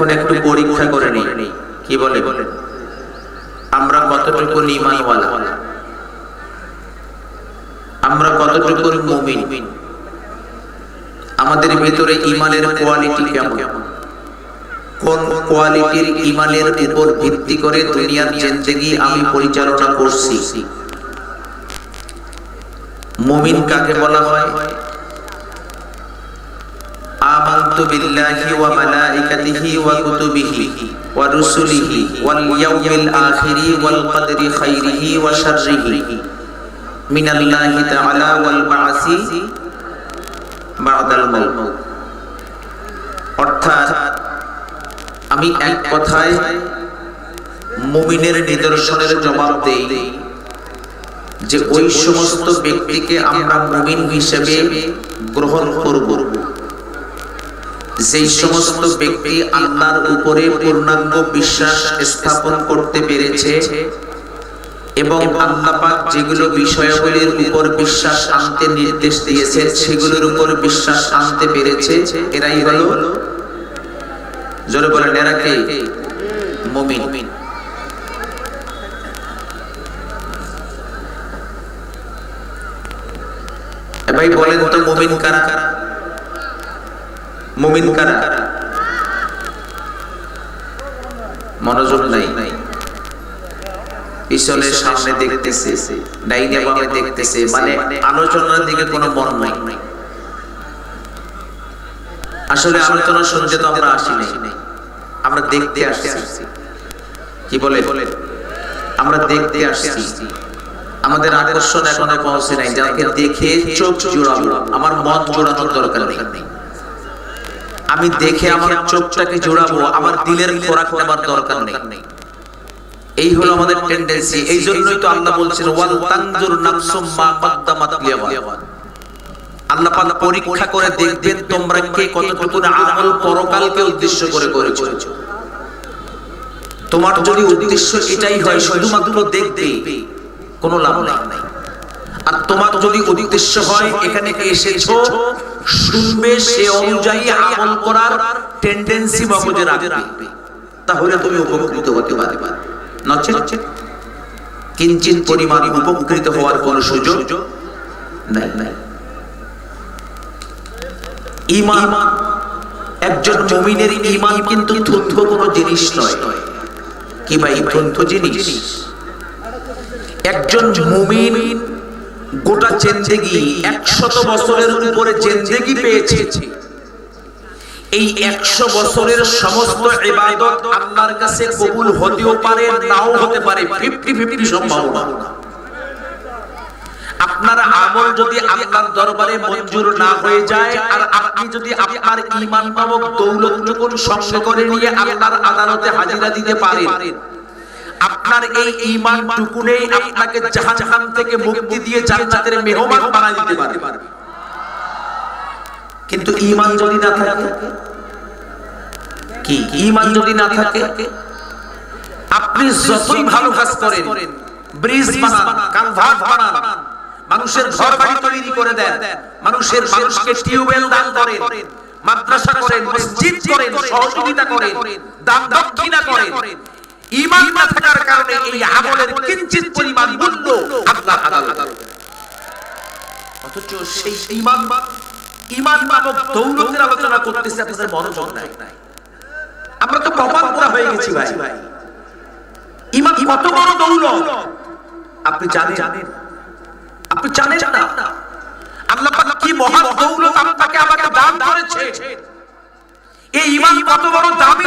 এখন একটু পরীক্ষা করে নিই। কি বলে? আমরা কতটুকু ইমানওয়ালা আমরা কতটুকু মুমিন? আমাদের ভিতরে ইমানের কোয়ালিটি কেমন? কোন কোয়ালিটির ইমানের উপর ভিত্তি করে দুনিয়ার জিন্দেগি আমি পরিচালনা করছি? মুমিন কাকে বলা হয়? ওয়া রুসুলিহি ওয়াল ইয়াউমিল আখিরি ওয়াল কদরি খাইরিহি ওয়া শাররিহি মিনাল্লাহি তাআলা ওয়াল বা'সি বা'দাল মাউত অর্থাৎ আমি এক কথায় মুমিনের নিদর্শনের জবাব দেই যে ওই সমস্ত ব্যক্তিকে আমরা মুমিন হিসেবে গ্রহণ করব। যেই সমস্ত ব্যক্তি আল্লাহর উপরে পূর্ণাঙ্গ বিশ্বাস স্থাপন করতে পেরেছে এবং আল্লাহ পাক যেগুলো বিষয়াবলীর উপর বিশ্বাস আনতে নির্দেশ দিয়েছে সেগুলোর উপর বিশ্বাস আনতে পেরেছে, এরাই হলো জোরে বলেন, এরা কে? মুমিন। ভাই বলেন তো মুমিন কারা? মুমিন কারা? মনোযোগ নাই। সামনে দেখতেছে, ডাইনে বামে দেখতেছে মানে আলোচনার দিকে কোনো মন নাই। আসলে আলোচনা শুনতে তো আমরা আসি নাই। আমরা দেখতে আসছি। কি বলে বলে? আমরা দেখতে আসছি। আমাদের আকর্ষণ এখনও পৌঁছে নাই, যাকে দেখে চোখ জোড়াবো। আমার মন জোড়ানোর দরকার নেই। আমি দেখে আমার চোখটাকে জোড়াবো আমার দিলের খোরাক নেবার দরকার নেই। এই হলো আমাদের টেন্ডেন্সি এই জন্যই তো আল্লাহ বলছেন ওয়াল তানজুর নাফসুম মা কদ্দামাত লিয়াওয়ান আল্লাহ পাক পরীক্ষা করে দেখবেন তোমরা কে কতটুকু আমল পরকালকে উদ্দেশ্য করে করেছ। তোমার যদি উদ্দেশ্য এটাই হয় শুধুমাত্র দেখবে কোনো লাভ নাই। আর তোমার যদি উদ্দেশ্য হয়, এখানে এসেছ, শুনবে সে অনুযায়ী আমল করার টেন্ডেন্সি মগজে রাখবে। তাহলে তুমি উপকৃত হতে পারবে। নচেত কিঞ্চিত পরিমাণ উপকৃত হওয়ার কোন সুযোগ নাই। নাই ইমান, একজন মুমিনের ইমান কিন্তু তুচ্ছ কোনো জিনিস নয়। কি ভাই তুচ্ছ জিনিস? একজন মুমিন গোটা জেন্দেগি একশত বছরের উপরে জেন্দেগি পেয়েছে। এই একশো বছরের সমস্ত ইবাদত আল্লাহর কাছে কবুল হতেও পারে, নাও হতে পারে, ফিফটি ফিফটি সম্ভাবনা। আপনার আমল যদি আল্লাহর দরবারে মঞ্জুর না হয়ে যায়, আর আপনি যদি আপনার ঈমান নামক দৌলতটুকু সঙ্গে করে নিয়ে আল্লাহর আদালতে হাজিরা দিতে পারেন আপনার এই ঈমান টুকুনেই আপনাকে জাহান্নাম থেকে মুক্তি দিয়ে জান্নাতের মেহমান বানাই দিতে পারে কিন্তু ঈমান যদি না থাকে, কি? ঈমান যদি না থাকে, আপনি যতই ভালো কাজ করেন, ব্রিজ বানান, কালভার্ট বানান, মানুষের ঘর বাড়ি তৈরি করে দেন, মানুষের মানুষকে টিউবওয়েল দান করেন, মাদ্রাসা করেন, মসজিদ করেন, সহযোগিতা করেন, দান দক্ষিণা করেন ঈমান না থাকার কারণে এই আমলের কিঞ্চিত পরিমাণ মূল্য আদালতে অথচ সেই ঈমান ঈমান নামক দৌলতের আলোচনা করতেছে আপনাদের মনোযোগ নাই। আমরা তো হয়ে গেছি ভাই। ঈমান কত বড় দৌলত? আপনি জানেন? আপনি জানেন না? আল্লাহ পাক কি দৌলত আপনাকে আমাকে দান করেছে এই ঈমান কত বড় দামি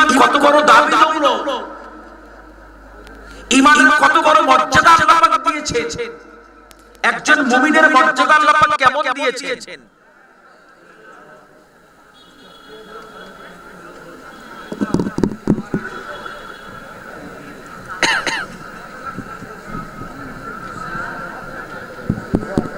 ইমান কত বড় দাবি হলো ইমান কত বড় মর্যাদা আল্লাহ পাক একজন মুমিনের মর্যাদা আল্লাহ কেমন দিয়েছেন Yeah.